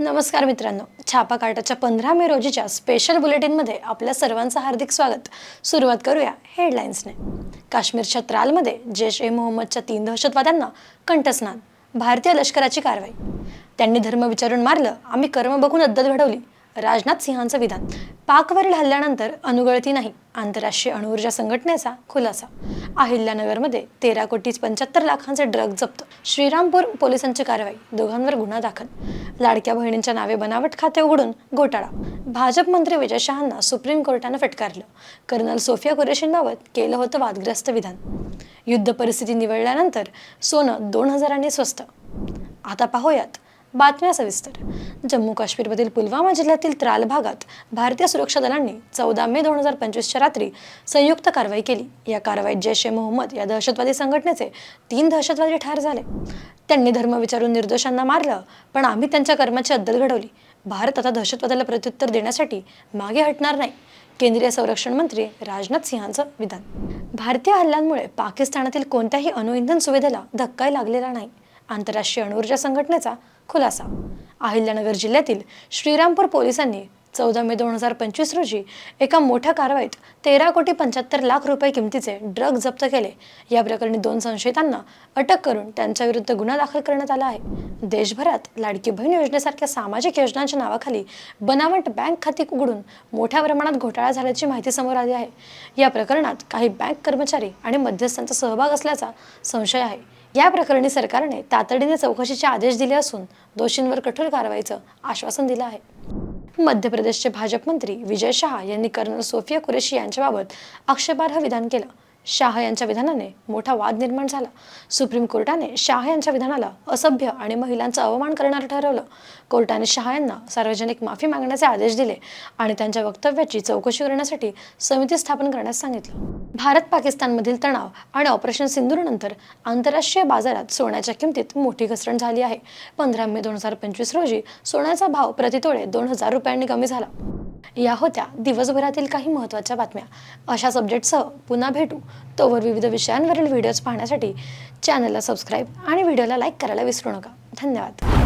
नमस्कार मित्रांनो. छापा कार्टाच्या पंधरा मे रोजीच्या स्पेशल बुलेटिनमध्ये आपल्या सर्वांचं हार्दिक स्वागत. सुरुवात करूया हेडलाईन्सने काश्मीरच्या त्रालमध्ये जैश ए मोहम्मदच्या तीन दहशतवाद्यांना कंठस्नान. भारतीय लष्कराची कारवाई. त्यांनी धर्म विचारून मारलं आम्ही कर्म बघून अद्दल घडवली. राजनाथ सिंहांचं विधान. पाकवरील हल्ल्यानंतर अनुगळती नाही आंतरराष्ट्रीय अणुऊर्जा संघटनेचा खुलासा. अहिल्यानगरमध्ये तेरा कोटी पंच्याहत्तर लाखांचे ड्रग जप्त. श्रीरामपूर पोलिसांची कारवाई दोघांवर गुन्हा दाखल. लाडक्या बहिणींच्या नावे बनावट खाते उघडून घोटाळा. भाजप मंत्री विजय शहांना सुप्रीम कोर्टानं फटकारलं. कर्नल सोफिया कुरेशींबाबत केलं होतं वादग्रस्त विधान. युद्ध परिस्थिती निवडल्यानंतर सोनं दोन हजारांनी स्वस्त. आता पाहूयात बातम्या सविस्तर. जम्मू काश्मीरमधील पुलवामा जिल्ह्यातील त्राल भागात भारतीय सुरक्षा दलांनी चौदा मे दोन हजार पंचवीसच्या रात्री संयुक्त कारवाई केली. या कारवाईत जैश ए मोहम्मद या दहशतवादी संघटनेचे तीन दहशतवादी ठार झाले. त्यांनी धर्म विचारून निर्दोषांना मारलं पण आम्ही त्यांच्या कर्माची अद्दल घडवली. भारत आता दहशतवादाला प्रत्युत्तर देण्यासाठी मागे हटणार नाही. केंद्रीय संरक्षण मंत्री राजनाथ सिंहांचं विधान. भारतीय हल्ल्यांमुळे पाकिस्तानातील कोणत्याही अणुइंधन सुविधेला धक्काही लागलेला नाही. आंतरराष्ट्रीय अणुऊर्जा संघटनेचा खुलासा. अहिल्यानगर जिल्ह्यातील श्रीरामपूर पोलिसांनी चौदा मे दोन हजार पंचवीस रोजी एका मोठ्या कारवाईत तेरा कोटी पंच्याहत्तर लाख रुपये किमतीचे ड्रग जप्त केले. या प्रकरणी दोन संशयितांना अटक करून त्यांच्याविरुद्ध गुन्हा दाखल करण्यात आला आहे. देशभरात लाडकी बहीण योजनेसारख्या सामाजिक योजनांच्या नावाखाली बनावट बँक खाती उघडून मोठ्या प्रमाणात घोटाळा झाल्याची माहिती समोर आली आहे. या प्रकरणात काही बँक कर्मचारी आणि मध्यस्थांचा सहभाग असल्याचा संशय आहे. या प्रकरणी सरकारने तातडीने चौकशीचे आदेश दिले असून दोषींवर कठोर कारवाईचं आश्वासन दिलं आहे. मध्य प्रदेशचे भाजप मंत्री विजय शहा यांनी कर्नल सोफिया कुरेशी यांच्याबाबत आक्षेपार्ह विधान केलं. शाह यांच्या विधानाने मोठा वाद निर्माण झाला. सुप्रीम कोर्टाने शाह यांच्या विधानाला असभ्य आणि महिलांचा अवमान करणारं ठरवलं. कोर्टाने शाह यांना सार्वजनिक माफी मागण्याचे आदेश दिले आणि त्यांच्या वक्तव्याची चौकशी करण्यासाठी समिती स्थापन करण्यास सांगितलं. भारत पाकिस्तानमधील तणाव आणि ऑपरेशन सिंदूरनंतर आंतरराष्ट्रीय बाजारात सोन्याच्या किमतीत मोठी घसरण झाली आहे. पंधरा मे दोन हजार पंचवीस रोजी सोन्याचा भाव प्रतितोळे दोन हजार रुपयांनी कमी झाला. या होत्या. दिवसभरातील काही महत्त्वाच्या बातम्या. अशा सब्जेक्टसह पुन्हा भेटू. तोवर विविध विषयांवरील व्हिडिओज पाहण्यासाठी चॅनलला सबस्क्राईब आणि व्हिडिओला लाईक करायला विसरू नका. धन्यवाद.